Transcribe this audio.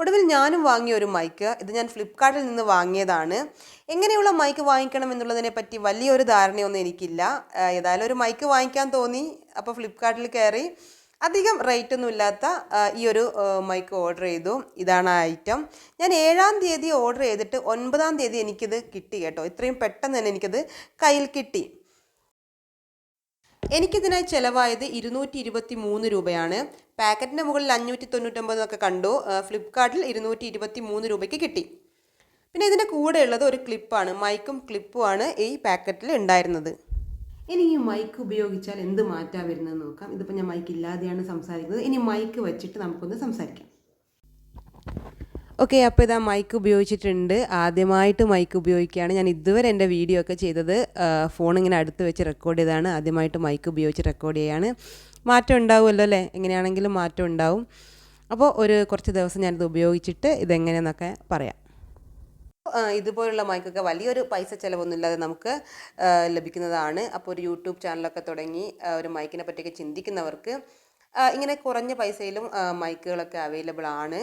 ഒടുവിൽ ഞാനും വാങ്ങിയ ഒരു മൈക്ക് ഇത് ഞാൻ ഫ്ലിപ്കാർട്ടിൽ നിന്ന് വാങ്ങിയതാണ്. എങ്ങനെയുള്ള മൈക്ക് വാങ്ങിക്കണം എന്നുള്ളതിനെ പറ്റി വലിയൊരു ധാരണയൊന്നും എനിക്കില്ല. ഏതായാലും ഒരു മൈക്ക് വാങ്ങിക്കാൻ തോന്നി അപ്പോൾ ഫ്ലിപ്കാർട്ടിൽ കയറി അധികം റേറ്റ് ഒന്നും ഇല്ലാത്ത ഈ ഒരു മൈക്ക് ഓർഡർ ചെയ്തു. ഇതാണ് ആ ഐറ്റം ഞാൻ ഏഴാം തീയതി ഓർഡർ ചെയ്തിട്ട് ഒൻപതാം തീയതി എനിക്കിത് കിട്ടി കേട്ടോ. ഇത്രയും പെട്ടെന്ന് തന്നെ എനിക്കത് കയ്യിൽ കിട്ടി. എനിക്കിതിനായി ചിലവായത് ഇരുന്നൂറ്റി ഇരുപത്തി മൂന്ന് രൂപയാണ്. പാക്കറ്റിന്റെ മുകളിൽ അഞ്ഞൂറ്റി എന്നൊക്കെ കണ്ടു ഫ്ലിപ്കാർട്ടിൽ ഇരുന്നൂറ്റി ഇരുപത്തി മൂന്ന് രൂപയ്ക്ക് കിട്ടി. പിന്നെ ഇതിന്റെ കൂടെ ഉള്ളത് ഒരു ക്ലിപ്പാണ്. മൈക്കും ക്ലിപ്പുമാണ് ഈ പാക്കറ്റിൽ ഉണ്ടായിരുന്നത്. ഇനി ഈ മൈക്ക് ഉപയോഗിച്ചാൽ എന്ത് മാറ്റാ വരുന്നതെന്ന് നോക്കാം. ഇതിപ്പോൾ ഞാൻ മൈക്ക് ഇല്ലാതെയാണ് സംസാരിക്കുന്നത്. ഇനി മൈക്ക് വെച്ചിട്ട് നമുക്കൊന്ന് സംസാരിക്കാം. ഓക്കെ അപ്പോൾ ഇതാ മൈക്ക് ഉപയോഗിച്ചിട്ടുണ്ട്. ആദ്യമായിട്ട് മൈക്ക് ഉപയോഗിക്കുകയാണ്. ഞാൻ ഇതുവരെ എന്റെ വീഡിയോ ഒക്കെ ചെയ്തത് ഫോൺ ഇങ്ങനെ അടുത്ത് വെച്ച് റെക്കോർഡ് ചെയ്താണ് ആദ്യമായിട്ട് മൈക്ക് ഉപയോഗിച്ച് റെക്കോർഡ് ചെയ്യാണ്. മാറ്റം ഉണ്ടാവുമല്ലോ അല്ലേ? എങ്ങനെയാണെങ്കിലും മാറ്റം ഉണ്ടാവും. അപ്പോൾ ഒരു കുറച്ച് ദിവസം ഞാനിത് ഉപയോഗിച്ചിട്ട് ഇതെങ്ങനെയെന്നൊക്കെ പറയാം. ഇതുപോലുള്ള മൈക്കൊക്കെ വലിയൊരു പൈസ ചിലവൊന്നുമില്ലാതെ നമുക്ക് ലഭിക്കുന്നതാണ്. അപ്പോൾ ഒരു യൂട്യൂബ് ചാനലൊക്കെ തുടങ്ങി ഒരു മൈക്കിനെ പറ്റിയൊക്കെ ചിന്തിക്കുന്നവർക്ക് ഇങ്ങനെ കുറഞ്ഞ പൈസയിലും മൈക്കുകളൊക്കെ അവൈലബിൾ ആണ്.